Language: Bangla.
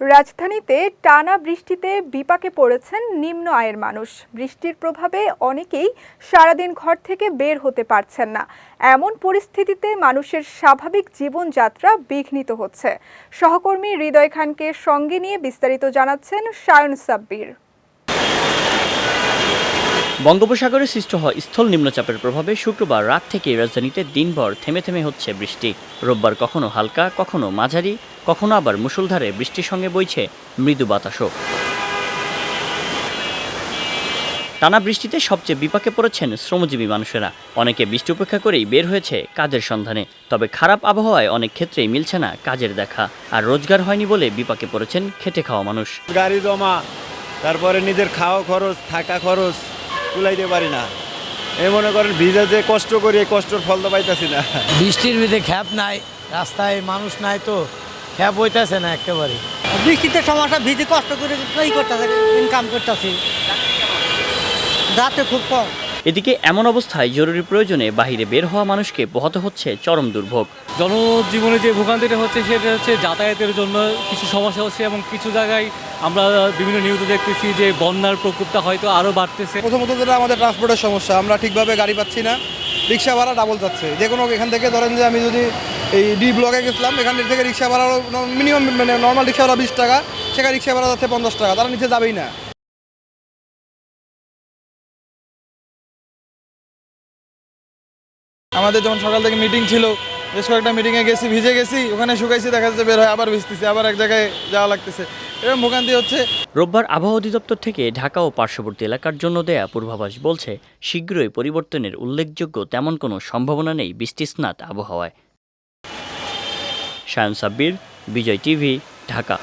রাজধানীতে টানা বৃষ্টিতে বিপাকে পড়েছেন নিম্ন আয়ের মানুষ। বৃষ্টির প্রভাবে অনেকেই সারাদিন ঘর থেকে বের হতে পারছেন না। এমন পরিস্থিতিতে মানুষের স্বাভাবিক জীবনযাত্রা বিঘ্নিত হচ্ছে। সহকর্মী হৃদয় খানকে সঙ্গে নিয়ে বিস্তারিত জানাচ্ছেন সায়ন সাব্বির। বঙ্গোপসাগরে সৃষ্ট হওয়া স্থল নিম্নচাপের প্রভাবে শুক্রবার রাত থেকে রাজধানীতে দিনভর থেমে থেমে হচ্ছে বৃষ্টি। রোববার কখনো হালকা, কখনো মাঝারি, কখনো আবার মুষলধারে বৃষ্টির সঙ্গে বইছে মৃদু বাতাসও। টানা বৃষ্টিতে সবচেয়ে বিপাকে পড়েছেন শ্রমজীবী মানুষেরা। অনেকে বৃষ্টি উপেক্ষা করেই বের হয়েছে কাজের সন্ধানে। তবে খারাপ আবহাওয়ায় অনেক ক্ষেত্রেই মিলছে না কাজের দেখা। আর রোজগার হয়নি বলে বিপাকে পড়েছেন খেটে খাওয়া মানুষ। গাড়ি জমা, তারপরে নিজের খাওয়া খরচ, থাকা খরচ কুলাইতে পারি না। এই মনে করেন ভিজা যে কষ্ট করি এই কষ্টর ফল তো পাইতেছি না। বৃষ্টির ভিতরে খ্যাপ নাই রাস্তায় মানুষ নাই তো খ্যাপ হইতেছে না একেবারে। বৃষ্টিতে সমস্যা ভিজে কষ্ট করে করতেছে ইনকাম করতেছি। যাতে খুব কম। এদিকে এমন অবস্থায় জরুরি প্রয়োজনে বাহিরে বের হওয়া মানুষকে পোহাতে হচ্ছে চরম দুর্ভোগ। জনজীবনে যে ভোগান্তিটা হচ্ছে সেটা হচ্ছে যাতায়াতের জন্য কিছু সমস্যা হচ্ছে এবং কিছু জায়গায় আমরা বিভিন্ন নিউজে দেখতেছি যে বন্যার প্রকোপটা হয়তো আরও বাড়তেছে। প্রথমত যেটা আমাদের ট্রান্সপোর্টের সমস্যা আমরা ঠিকভাবে গাড়ি পাচ্ছি না রিক্সা ভাড়া ডাবল যাচ্ছে। যে কোনো এখান থেকে ধরেন যে আমি যদি এই ডি ব্লকে গেছিলাম এখান থেকে রিক্সা ভাড়া মিনিমাম মানে নর্মাল রিক্সা ভাড়া বিশ টাকা সেখানে রিক্সা ভাড়া যাচ্ছে পঞ্চাশ টাকা তারা নিচে যাবেই না। আমাদের যেমন সকাল থেকে মিটিং ছিল, বেশ কয়েকটা মিটিংয়ে গেছি, ভিজে গেছি, ওখানে শুকাইছি, দেখা যাচ্ছে বের হয় আবার ভিজতেছি, আবার এক জায়গায় যাওয়া লাগতেছে। এরকম ভোগান্তি হচ্ছে। রোববার আবহাওয়া অধিদপ্তর থেকে ঢাকা ও পার্শ্ববর্তী এলাকার জন্য দেয়া পূর্বাভাস বলছে, শীঘ্রই পরিবর্তনের উল্লেখযোগ্য তেমন কোনো সম্ভাবনা নেই বৃষ্টিস্নাত আবহাওয়ায়। সায়ন সাব্বির, বিজয় টিভি, ঢাকা।